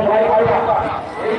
ভাই এই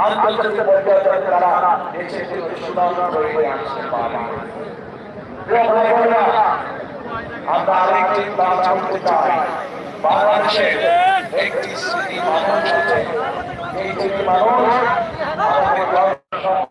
আন্তর্জাতিক পর্যায়ে তারা দেশে সুনাম করে আসতে পারে আমরা আরেকটি কাজ করতে চাই বাংলাদেশের একটি শ্রেণি মানুষ আছে এই শ্রেণি মানুষ আমাদের দর্শক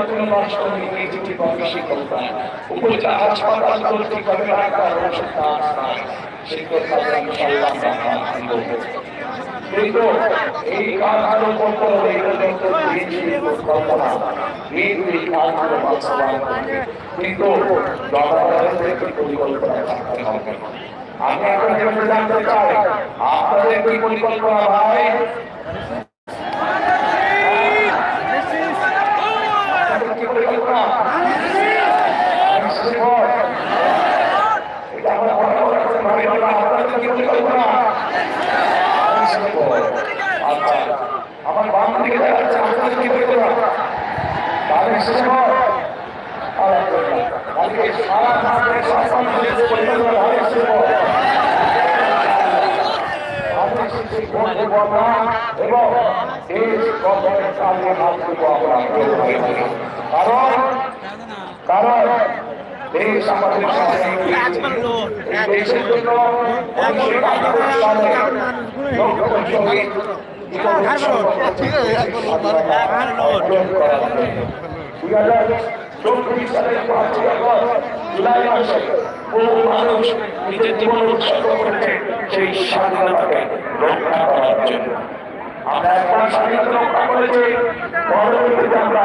এখানে হয়ে গিয়েছে ঠিকভাবে শিক্ষকরা উপজেলা হাসপাতাল আমরা আনব। কিন্তু এই এই কাজগুলো বাস্তবায়ন করবে কিন্তু জনগণের পরিকল্পনা আমি কাছে জানতে চাই আপনাদের কি পরিকল্পনা ভাই আপনাদের কি পরিকল্পনা শিবর, এটা আমরা বড় বড় করে ভাবি না, আপনাদের কি পরিকল্পনা শিবর, আচ্ছা আমার বাম দিকে যারা আছে আপনাদের কি পরিকল্পনা তাদের শিবর, আলহামদুলিল্লাহ। আজকে সারা মাঠে সব মানুষের পরিকল্পনা ভালো শিবর। আমি শিশু ভোট দেব না এবং দেশ গঠনের কাজে হাত দেব আমরা কারণ কারণ দেশ আমাদের সাথে দেশের জন্য মানুষের কাজ দুই হাজার চব্বিশ সালের পাঁচই মানুষ নিজের জীবন উৎসর্গ করেছে সেই স্বাধীনতাকে রক্ষা করার জন্য। আমরা একবার স্বাধীনতা রক্ষা করেছি, পরবর্তীতে আমরা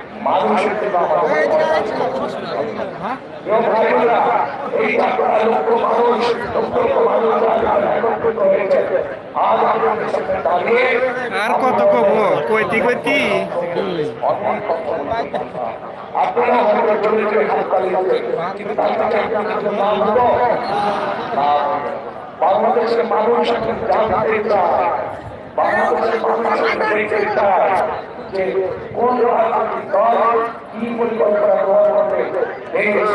মানুষের জন্য আমাদের এবং এই লক্ষ মানুষ লক্ষ লক্ষ মানুষ একত্রিত হয়েছে আজ আমাদের সামনে দাঁড়িয়ে আর কত কব? কইতি কইতি। অনেক কথা বলতে পারতাম। আপনারা হয়তো বলেছেন কিন্তু তার থেকে আপনাদের নাম হলো বাংলাদেশের মানুষ এখন জানতে চায়। বাংলাদেশের মানুষ এখন দেখতে চায়। যে কোন রাজনৈতিক দল কি পরিকল্পনা গ্রহণ করবে দেশ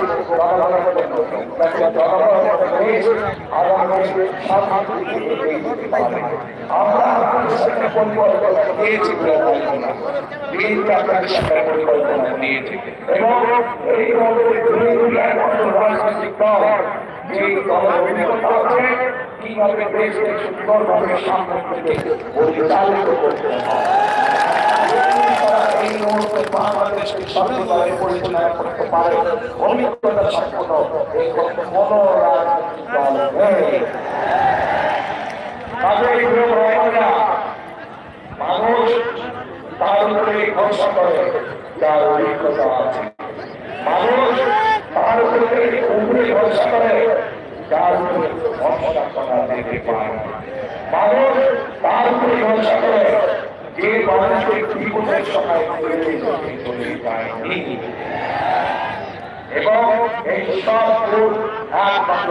জনগণের জন্য সামনে থেকে এগিয়ে আমরা আপনাদের সামনে পরিকল্পনা দিয়েছি পরিকল্পনা দিনকে আপনাদের সামনে পরিকল্পনা দিয়েছি এবং এই দলের দুই এক রাজনৈতিক দল যে দলের অভিজ্ঞতা আছে কীভাবে দেশকে সুন্দরভাবে সামনে থেকে পরিচালিত করতে হয় এই মুহূর্তে বাংলাদেশকে সঠিকভাবে পরিচালনা করতে পারে অভিজ্ঞতা সম্পন্ন এই কোন রাজনৈতিক দল নেই কাজেই ভাইয়েরা, মানুষ তার উপরে ভরসা করে যার অভিজ্ঞতা আছে মানুষ তার উপরে উপরে ভরসা করে যার উপরে ভরসা করা যেতে পারে মানুষ তার উপরে ভরসা করে যে করে চলে যায়নি এবং এই সব ভুল একমাত্র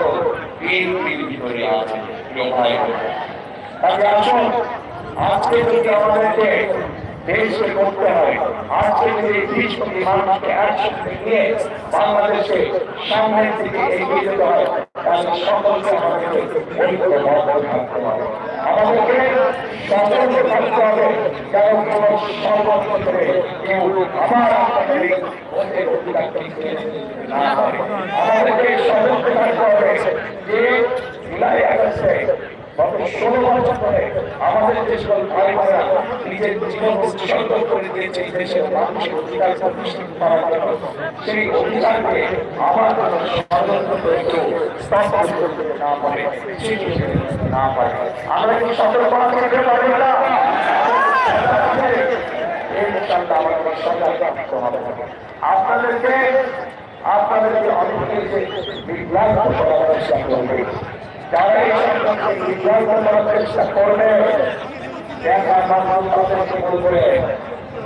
বিএনপির ভিতরে আছে। তাহলে আসুন, আজকে যদি আমাদেরকে দেশকে করতে হয়, আজকে যদি বিশ কোটি মানুষকে একসাথে নিয়ে বাংলাদেশে সামনের দিকে এগিয়ে যেতে হয়, তাহলে সকলকে আমাদেরকে ঐক্যবদ্ধ থাকতে হবে আমাদেরকে সতর্ক থাকতে হবে যেন কোনো ষড়যন্ত্র করে কেউ আবার আমাদেরকে সতর্ক থাকতে হবে যে জুলাই আগস্টে আমাদের যে সকল ভাই বোনেরা নিজের জীবন উৎসর্গ করে দিয়েছে এই দেশের মানুষের অধিকার প্রতিষ্ঠিত করার সেই অধিকারকে আবার ষড়যন্ত্র স্তম্ভ করতে না পারে ফেলতে না পারে আমরা কি সতর্কতা করতে পারি না এই মুখটা আমাদের হবে আপনাদেরকে আপনাদেরকে অনেকে বিভ্রান্ত করার চেষ্টা করবে দেখা তাদেরকে বলবে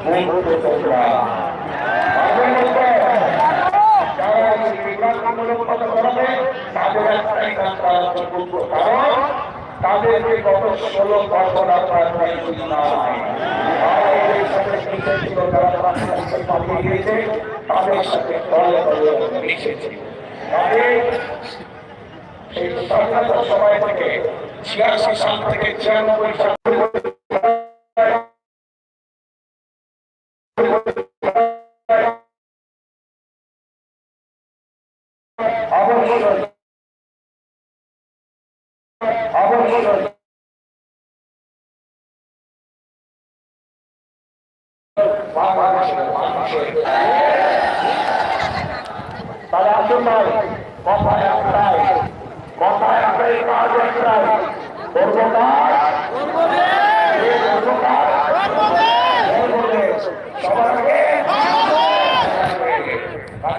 বন্ধু তোমরা তাদের মধ্যে যারা এই বিভ্রান্তমূলক কথা করাবে তাদের একটাই কাজ করা যোগ্য কারণ তাদেরকে গত ষোলো বছর আপনার তাদের সাথে মিশেছে স্বাধীনতার সময় থেকে ছিয়াশি সাল থেকে ছিয়ানব্বই সাল তাহলে আসুন ভাই। কথায় একটাই কাজ একটাই করব কাজ করব কাজ করব দেশ। সবার আগে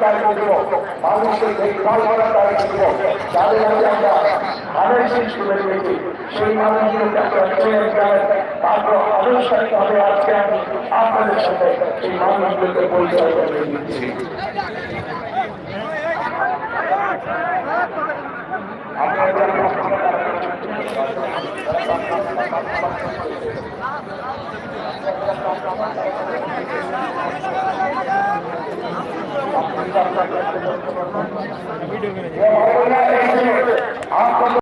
দায়িত্ব দিব মানুষের দেখভাল করার দায়িত্ব দিব যাদের কাছে আমরা শীষ তুলে দিয়েছি সেই মানুষগুলোকে আমরা আপনাদের আপনাদের